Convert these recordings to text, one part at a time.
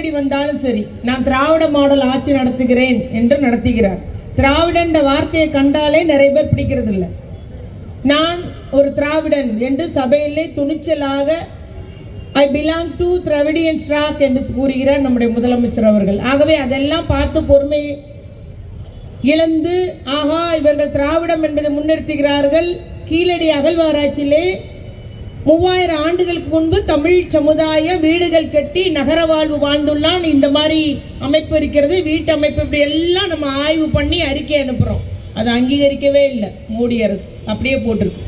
நெருக்கடி வந்தாலும் சரி நான் திராவிட மாடல் ஆட்சி நடத்துகிறேன் என்று நடத்துகிறார். திராவிடன் வார்த்தையை கண்டாலே நிறைய பேர் பிடிக்கிறது இல்லை நான் ஒரு திராவிடன் என்று சபையிலே துணிச்சலாக I belong to Dravidian stock என்று கூறுகிறார் நம்முடைய முதலமைச்சர் அவர்கள். ஆகவே அதெல்லாம் பார்த்து பொறுமை இழந்து ஆஹா இவர்கள் திராவிடம் என்பதை முன்னிறுத்துகிறார்கள். கீழடி அகழ்வாராய்ச்சியிலே மூவாயிரம் ஆண்டுகளுக்கு முன்பு தமிழ் சமுதாய வீடுகள் கட்டி நகர வாழ்வு வாழ்ந்துள்ளான். இந்த மாதிரி அமைப்பு இருக்கிறது வீட்டு அமைப்பு இப்படி எல்லாம் நம்ம ஆய்வு பண்ணி அறிக்கை அனுப்புகிறோம் அதை அங்கீகரிக்கவே இல்லை மோடி அரசு. அப்படியே போட்டிருக்கு.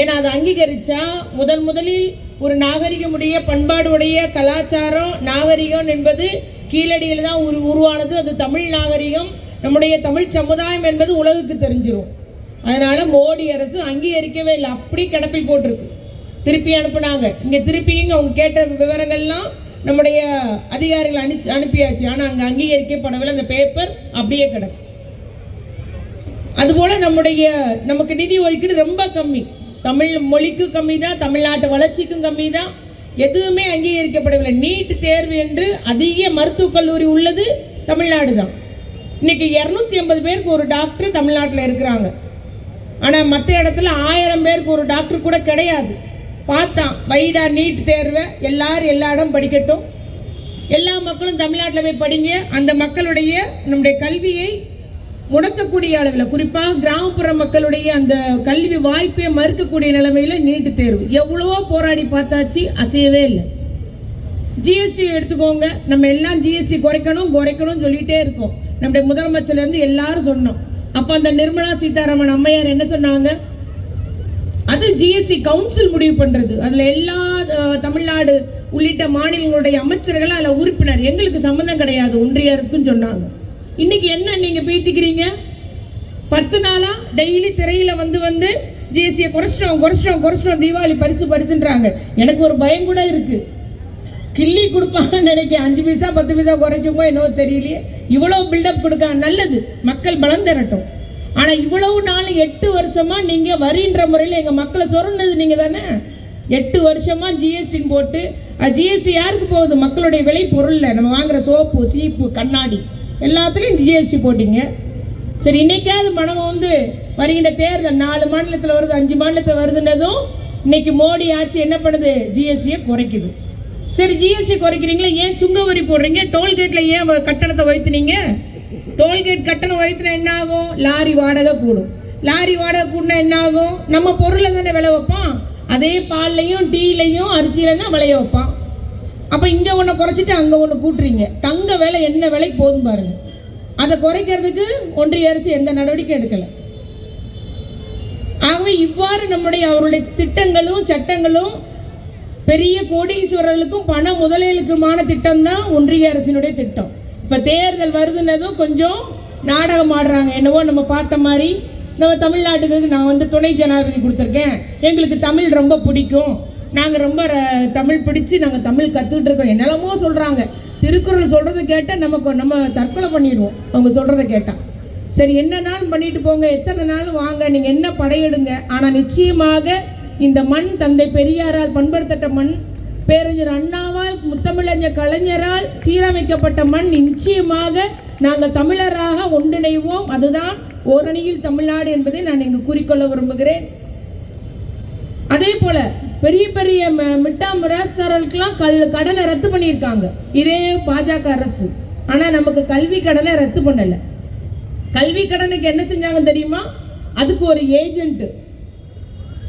ஏன்னா அதை அங்கீகரித்தா முதன் முதலில் ஒரு நாகரிகமுடைய பண்பாடுடைய கலாச்சாரம் நாகரிகம் என்பது கீழடியில் தான் உரு உருவானது. அது தமிழ் நாகரிகம் நம்முடைய தமிழ் சமுதாயம் என்பது உலகுக்கு தெரிஞ்சிரும். அதனால் மோடி அரசு அங்கீகரிக்கவே இல்லை. அப்படி கிடப்பில் போட்டிருக்கு. திருப்பி அனுப்புனாங்க. இங்கே திருப்பியும் அவங்க கேட்ட விவரங்கள்லாம் நம்முடைய அதிகாரிகள் அனுப்பி அனுப்பியாச்சு. ஆனால் அங்கே அங்கீகரிக்கப்படவில்லை. அந்த பேப்பர் அப்படியே கிடக்கும் அதுபோல் நம்முடைய நமக்கு நிதி ஒதுக்கீடு ரொம்ப கம்மி. தமிழ் மொழிக்கும் கம்மி தான் தமிழ்நாட்டு வளர்ச்சிக்கும் கம்மி தான் எதுவுமே அங்கீகரிக்கப்படவில்லை. நீட் தேர்வு என்று அதிக மருத்துவக் கல்லூரி உள்ளது தமிழ்நாடு தான் இன்னைக்கு இரநூத்தி ஐம்பது பேருக்கு ஒரு டாக்டர் தமிழ்நாட்டில் இருக்கிறாங்க. ஆனால் மற்ற இடத்துல ஆயிரம் பேருக்கு ஒரு டாக்டர் கூட கிடையாது. பார்த்தான். வைடா நீட் தேர்வை எல்லாரும் எல்லா இடம் படிக்கட்டும். எல்லா மக்களும் தமிழ்நாட்டில் போய் படிங்க. அந்த மக்களுடைய நம்முடைய கல்வியை முடக்கக்கூடிய அளவில் குறிப்பாக கிராமப்புற மக்களுடைய அந்த கல்வி வாய்ப்பை மறுக்கக்கூடிய நிலைமையில் நீட்டு தேர்வு. எவ்வளவோ போராடி பார்த்தாச்சு அசையவே இல்லை. ஜிஎஸ்டி எடுத்துக்கோங்க. நம்ம எல்லாம் ஜிஎஸ்டி குறைக்கணும் குறைக்கணும்னு சொல்லிகிட்டே இருக்கோம். நம்முடைய முதலமைச்சர்லேருந்து எல்லாரும் சொன்னோம். அப்போ அந்த நிர்மலா சீதாராமன் அம்மையார் என்ன சொன்னாங்க? அது ஜிஎஸ்டி கவுன்சில் முடிவு பண்ணுறது அதில் எல்லா தமிழ்நாடு உள்ளிட்ட மாநிலங்களுடைய அமைச்சர்கள் அதில் உறுப்பினர். எங்களுக்கு சம்மந்தம் கிடையாது ஒன்றிய அரசுக்குன்னு சொன்னாங்க. இன்னைக்கு என்ன நீங்கள் பேத்திக்கிறீங்க? பத்து நாளாக டெய்லி திரையில் வந்து வந்து ஜிஎஸ்டியை குறைச்சிட்டோம் குறைச்சிட்டோம் குறைச்சிட்டோம் தீபாவளி பரிசு பரிசுன்றாங்க. எனக்கு ஒரு பயம் கூட இருக்குது கிள்ளி கொடுப்பாங்கன்னு நினைக்கிறேன். அஞ்சு பைசா பத்து பைசா குறைச்சுமோ என்னவோ தெரியலையே. இவ்வளோ பில்டப் கொடுக்க நல்லது. மக்கள் பலம் தரட்டும். ஆனா இவ்வளவு நாள் எட்டு வருஷமா நீங்க வரின்ற முறையில் எங்க மக்களை சொருனது நீங்க தானே? எட்டு வருஷமா ஜிஎஸ்டின்னு போட்டு ஜிஎஸ்டி யாருக்கு போகுது? மக்களுடைய விலை பொருள்ல. நம்ம வாங்குற சோப்பு சீப்பு கண்ணாடி எல்லாத்துலேயும் ஜிஎஸ்டி போட்டிங்க. சரி இன்னைக்காவது மனம் வந்து வருகின்ற தேர்தல் நாலு மாநிலத்தில் வருது அஞ்சு மாநிலத்தில் வருதுன்னதும் இன்னைக்கு மோடி ஆட்சி என்ன பண்ணுது? ஜிஎஸ்டியை குறைக்குது. சரி ஜிஎஸ்டி குறைக்கிறீங்களா? ஏன் சுங்க வரி போடுறீங்க? டோல்கேட்டில் ஏன் கட்டணத்தை வைத்துனீங்க? டோல்கேட் கட்டணம் வைத்துனா என்ன ஆகும் லாரி வாடகை கூடும். லாரி வாடகை கூடினா என்ன ஆகும் நம்ம பொருளை தானே விளை வைப்பான். அதே பால்லையும் டீலையும் அரிசியில தான் விளைய வைப்பான். அப்போ இங்கே ஒன்று குறைச்சிட்டு அங்கே ஒன்று கூட்டுறீங்க. தங்க விலை என்ன விலைக்கு போதும் பாருங்க. அதை குறைக்கிறதுக்கு ஒன்றிய அரசு எந்த நடவடிக்கை எடுக்கலை. ஆகவே இவ்வாறு நம்முடைய அவருடைய திட்டங்களும் சட்டங்களும் பெரிய கோடீஸ்வரர்களுக்கும் பண முதலீடுக்குமான திட்டம் தான் ஒன்றிய அரசினுடைய திட்டம். இப்போ தேர்தல் வருதுன்னதும் கொஞ்சம் நாடகம் ஆடுறாங்க. என்னவோ நம்ம பார்த்த மாதிரி. நம்ம தமிழ்நாட்டுக்கு நான் வந்து துணை ஜனாதிபதி கொடுத்துருக்கேன். எங்களுக்கு தமிழ் ரொம்ப பிடிக்கும். நாங்கள் ரொம்ப ர- தமிழ் பிடிச்சி நாங்கள் தமிழ் கற்றுக்கிட்டு இருக்கோம். என்னெல்லாமோ சொல்கிறாங்க திருக்குறள் சொல்கிறத கேட்டால் நமக்கு நம்ம தற்கொலை பண்ணிடுவோம். அவங்க சொல்கிறத கேட்டால் சரி என்ன நாள் பண்ணிட்டு போங்க? எத்தனை நாளும் வாங்க? நீங்கள் என்ன படையெடுங்க? ஆனால் நிச்சயமாக இந்த மண் தந்தை பெரியாரால் பண்படுத்தப்பட்ட மண் பேரறிஞர் அண்ணாவால் முத்தமிழறிஞர் கலைஞரால் சீரமைக்கப்பட்ட மண் நிச்சயமாக நாங்கள் தமிழராக ஒன்றிணைவோம். அதுதான் ஓரணியில் தமிழ்நாடு என்பதை நான் இங்கு கூறிக்கொள்ள விரும்புகிறேன். அதே போல பெரிய பெரிய ம- மிட்டா முரசர்களுக்கெல்லாம் கல் கடனை ரத்து பண்ணியிருக்காங்க. இதே பாஜக அரசு. ஆனால் நமக்கு கல்வி கடனை ரத்து பண்ணலை. கல்வி கடனுக்கு என்ன செஞ்சாங்க தெரியுமா? அதுக்கு ஒரு ஏஜென்ட்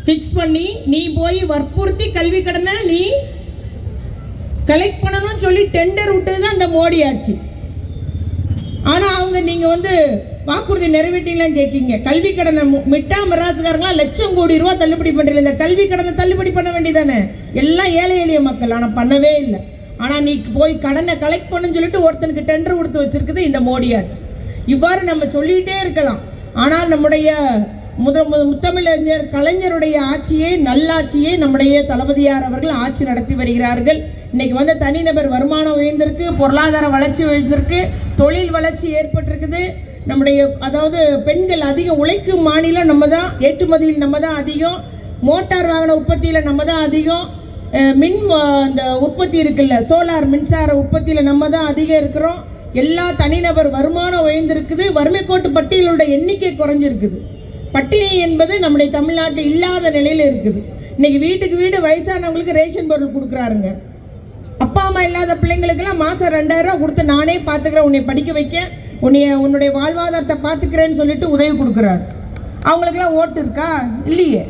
ஃபிக்ஸ் பண்ணி நீ போய் வற்புறுத்தி கல்வி கடனை நீ கலெக்ட் பண்ணணும்னு சொல்லி டெண்டர் விட்டது தான் இந்த மோடி ஆட்சி. ஆனால் அவங்க நீங்கள் வந்து வாக்குறுதி நிறைவேற்றிங்களான்னு கேட்கீங்க கல்வி கடனை மு- மிட்டா மிராசுக்காரங்களாம் லட்சம் கோடி ரூபா தள்ளுபடி பண்ணுறீங்க இந்த கல்வி கடனை தள்ளுபடி பண்ண வேண்டியதானே? எல்லாம் ஏழை எளிய மக்கள். ஆனால் பண்ணவே இல்லை. ஆனால் நீ போய் கடனை கலெக்ட் பண்ணுன்னு சொல்லிட்டு ஒருத்தனுக்கு டெண்டர் கொடுத்து வச்சிருக்குது இந்த மோடி ஆட்சி. இவ்வாறு நம்ம சொல்லிகிட்டே இருக்கலாம். ஆனால் நம்முடைய முத முத்தமிழறிஞர் கலைஞருடைய ஆட்சியை நல்லாட்சியை நம்முடைய தளபதியார் அவர்கள் ஆட்சி நடத்தி வருகிறார்கள். இன்னைக்கு வந்து தனிநபர் வருமானம் உயர்ந்திருக்கு பொருளாதார வளர்ச்சி உயர்ந்திருக்கு தொழில் வளர்ச்சி ஏற்பட்டிருக்குது. நம்முடைய அதாவது பெண்கள் அதிகம் உழைக்கும் மாநிலம் நம்ம தான் ஏற்றுமதியில் நம்ம தான் அதிகம் மோட்டார் வாகன உற்பத்தியில் நம்ம தான் அதிகம் மின் இந்த உற்பத்தி இருக்குல்ல சோலார் மின்சார உற்பத்தியில் நம்ம தான் அதிகம் இருக்கிறோம். எல்லா தனிநபர் வருமானம் உயர்ந்திருக்குது வறுமை கோட்டு பட்டியலோட எண்ணிக்கை குறைஞ்சிருக்குது. பட்டினி என்பது நம்முடைய தமிழ்நாட்டில் இல்லாத நிலையில் இருக்குது. இன்றைக்கி வீட்டுக்கு வீடு வயசானவங்களுக்கு ரேஷன் பொருள் கொடுக்குறாருங்க. அப்பா அம்மா இல்லாத பிள்ளைங்களுக்கெல்லாம் மாதம் ரெண்டாயிரம் கொடுத்து நானே பார்த்துக்கிறேன் உன்னை படிக்க வைக்க உன்னைய உன்னுடைய வாழ்வாதாரத்தை பார்த்துக்கிறேன்னு சொல்லிட்டு உதவி கொடுக்குறாரு. அவங்களுக்கெல்லாம் ஓட்டு இருக்கா? இல்லையே.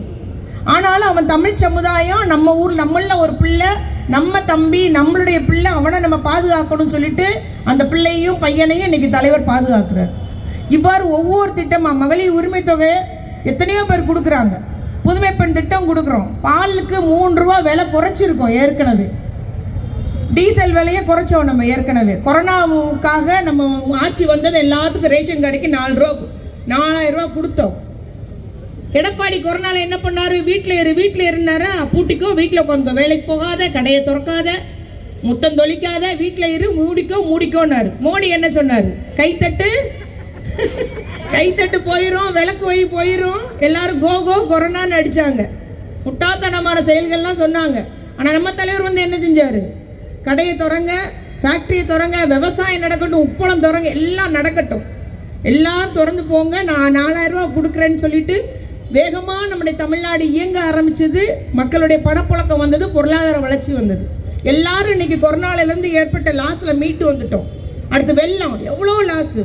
ஆனாலும் அவன் தமிழ் சமுதாயம் நம்ம ஊர் நம்மள ஒரு பிள்ளை நம்ம தம்பி நம்மளுடைய பிள்ளை அவனை நம்ம பாதுகாக்கணும்னு சொல்லிட்டு அந்த பிள்ளையும் பையனையும் இன்னைக்கு தலைவர் பாதுகாக்கிறார். இவ்வாறு ஒவ்வொரு திட்டமாக மகளிர் உரிமை தொகை எத்தனையோ பேர் கொடுக்குறாங்க. புதுமை பெண் திட்டம் கொடுக்குறோம். பாலுக்கு மூன்று ரூபா விலை குறைச்சிருக்கோம் ஏற்கனவே. டீசல் விலையை குறைச்சோம் நம்ம ஏற்கனவே. கொரோனாவுக்காக நம்ம ஆட்சி வந்தது எல்லாத்துக்கும் ரேஷன் கடைக்கு நாலு ரூபா நாலாயிரம் ரூபா கொடுத்தோம். எடப்பாடி கொரோனால என்ன பண்ணாரு? வீட்டில் இரு வீட்டில் இருந்தாரா பூட்டிக்கோ வீட்டில் உட்காந்து வேலைக்கு போகாத கடையை திறக்காத முத்தம் தொளிக்காத வீட்டில் இரு மூடிக்கோ மூடிக்கோன்னாரு. மோடி என்ன சொன்னார்? கைத்தட்டு கைத்தட்டு போயிரும் விளக்கு வை போயிரும். எல்லாரும் கோ கோ கொரோனான்னு அடித்தாங்க முட்டாத்தனமான செயல்கள்லாம் சொன்னாங்க. ஆனால் நம்ம தலைவர் வந்து என்ன செஞ்சார்? கடையை திறங்க ஃபேக்ட்ரியை திறங்க விவசாயம் நடக்கட்டும் உப்பளம் திறங்க எல்லாம் நடக்கட்டும். எல்லாம் திறந்து போங்க நான் நாலாயிரம் ரூபா கொடுக்குறேன்னு சொல்லிட்டு வேகமாக நம்முடைய தமிழ்நாடு இயங்க ஆரம்பிச்சது. மக்களுடைய பணப்புழக்கம் வந்தது பொருளாதார வளர்ச்சி வந்தது. எல்லாரும் இன்னைக்கு கொரோனாலேருந்து ஏற்பட்ட லாஸில் மீட்டு வந்துட்டோம். அடுத்து வெள்ளம் எவ்வளோ லாஸு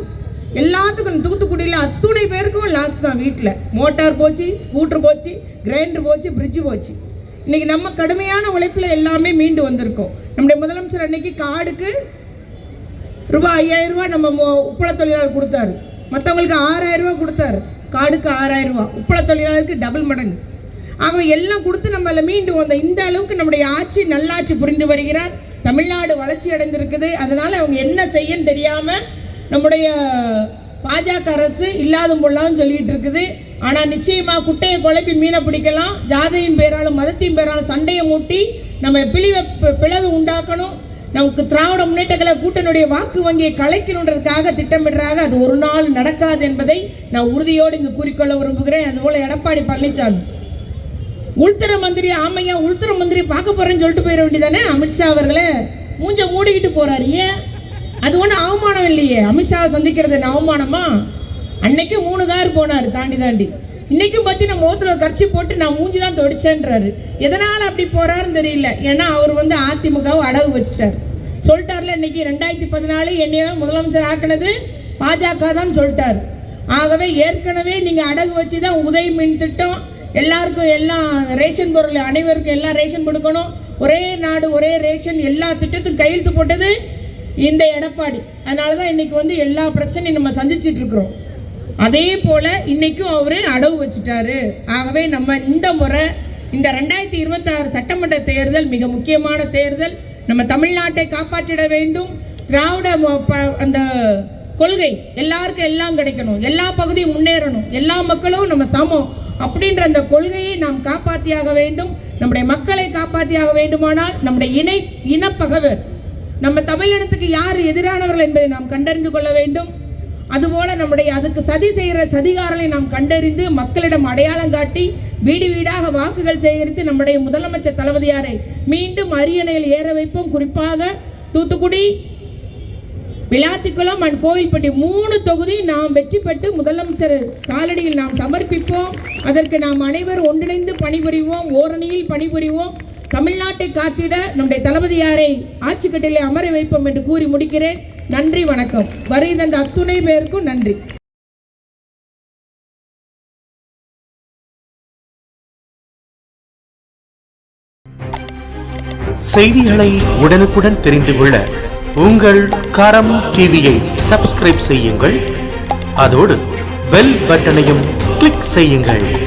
எல்லாத்துக்கும் தூத்துக்குடியில் அத்துணை பேருக்கும் லாஸ் தான் வீட்டில் மோட்டார் போச்சு ஸ்கூட்டர் போச்சு கிரைண்டர் போச்சு ஃப்ரிட்ஜு போச்சு. இன்றைக்கி நம்ம கடுமையான உழைப்பில் எல்லாமே மீண்டு வந்திருக்கோம். நம்முடைய முதலமைச்சர் அன்னைக்கு காடுக்கு ரூபாய் ஐயாயிரம் ரூபாய் நம்ம உப்பள தொழிலாளர் கொடுத்தாரு. மற்றவங்களுக்கு ஆறாயிரம் ரூபாய் கொடுத்தாரு. காடுக்கு ஆறாயிரம் ரூபாய். உப்பள தொழிலாளருக்கு டபுள் மடங்கு. ஆகவே எல்லாம் கொடுத்து நம்மள மீண்டு வந்த இந்த அளவுக்கு நம்முடைய ஆட்சி நல்லாட்சி புரிந்து வருகிறார். தமிழ்நாடு வளர்ச்சி அடைந்திருக்குது. அதனால அவங்க என்ன செய்யன்னு தெரியாமல் நம்முடைய பாஜக அரசு இல்லாத பொருளான்னு சொல்லிட்டு இருக்குது. ஆனால் நிச்சயமாக குட்டையை குழப்பி மீனை பிடிக்கலாம். ஜாதியின் பேராலும் மதத்தின் பேராலும் சண்டையை மூட்டி நம்ம பிழிவை பிளவு உண்டாக்கணும். நமக்கு திராவிட முன்னேற்ற கழக கூட்டணியுடைய வாக்கு வங்கியை கலைக்கணுன்றதுக்காக திட்டமிடுறாங்க. அது ஒரு நாள் நடக்காது என்பதை நான் உறுதியோடு இங்கு கூறிக்கொள்ள விரும்புகிறேன். அதுபோல் எடப்பாடி பழனிசாமி. உள்துறை மந்திரி ஆமையா உள்துறை மந்திரி பார்க்க போறேன்னு சொல்லிட்டு போயிட வேண்டியதானே அமித்ஷா அவர்களே மூஞ்ச மூடிக்கிட்டு போறாரு. ஏன்? அது ஒன்றும் அவமானம் இல்லையே. அமித்ஷாவை சந்திக்கிறது என்ன அவமானமா? அன்னைக்கு மூணு கார் போனார் தாண்டி தாண்டி. இன்னைக்கும் பற்றி நம்ம முகத்துல கரைச்சி போட்டு நான் மூஞ்சி தான் தொடிச்சேன்றாரு. எதனால் அப்படி போகிறாருன்னு தெரியல. ஏன்னா அவர் வந்து அதிமுகவை அடகு வச்சுட்டார். சொல்லிட்டார்ல இன்னைக்கு ரெண்டாயிரத்தி பதினாலு என்னைய முதலமைச்சர் ஆக்கினது? பாஜக தான் சொல்லிட்டார். ஆகவே ஏற்கனவே நீங்கள் அடகு வச்சு தான் உதய மின் திட்டம் எல்லாருக்கும் எல்லாம் ரேஷன் பொருள் அனைவருக்கும் எல்லாம் ரேஷன் கொடுக்கணும். ஒரே நாடு ஒரே ரேஷன் எல்லா திட்டத்துக்கும் கையெழுத்து போட்டது இந்த எடப்பாடி. அதனால தான் இன்றைக்கி வந்து எல்லா பிரச்சனையும் நம்ம சந்திச்சிட்ருக்குறோம் அதே போல் இன்றைக்கும் அவர் அடவு வச்சுட்டாரு. ஆகவே நம்ம இந்த முறை இந்த ரெண்டாயிரத்தி இருபத்தாறு சட்டமன்ற தேர்தல் மிக முக்கியமான தேர்தல். நம்ம தமிழ்நாட்டை காப்பாற்றிட வேண்டும். திராவிட ப- அந்த கொள்கை எல்லாருக்கும் எல்லாம் கிடைக்கணும். எல்லா பகுதியும் முன்னேறணும். எல்லா மக்களும் நம்ம சமம் அப்படின்ற அந்த கொள்கையை நாம் காப்பாற்றியாக வேண்டும். நம்முடைய மக்களை காப்பாற்றியாக வேண்டுமானால் நம்முடைய இணை இனப்பகவர் நம்ம தமிழினத்துக்கு யார் எதிரானவர்கள் என்பதை நாம் கண்டறிந்து கொள்ள வேண்டும். அதுபோல நம்முடைய அதுக்கு சதி செய்கிற சதிகாரங்களை நாம் கண்டறிந்து மக்களிடம் அடையாளம் காட்டி வீடு வீடாக வாக்குகள் சேகரித்து நம்முடைய முதலமைச்சர் தளபதியாரை மீண்டும் அரியணையில் ஏற வைப்போம். குறிப்பாக தூத்துக்குடி விளாத்திக்குளம் அண்ட் கோயில்பட்டி மூணு தொகுதி நாம் வெற்றி பெற்று முதலமைச்சர் காலடியில் நாம் சமர்ப்பிப்போம். அதற்கு நாம் அனைவரும் ஒன்றிணைந்து பணிபுரிவோம். ஓரணியில் பணிபுரிவோம். தமிழ்நாட்டை காத்திட நம்முடைய தளபதியாரை ஆட்சி கட்டிலே அமர வைப்போம் என்று கூறி முடிக்கிறேன். நன்றி வணக்கம். வருகை தந்த அத்துணை பேருக்கும் நன்றி. செய்திகளை உடனுக்குடன் தெரிந்து கொள்ள உங்கள் கரம் டிவியை சப்ஸ்கிரைப் செய்யுங்கள். அதோடு பெல் பட்டனையும் கிளிக் செய்யுங்கள்.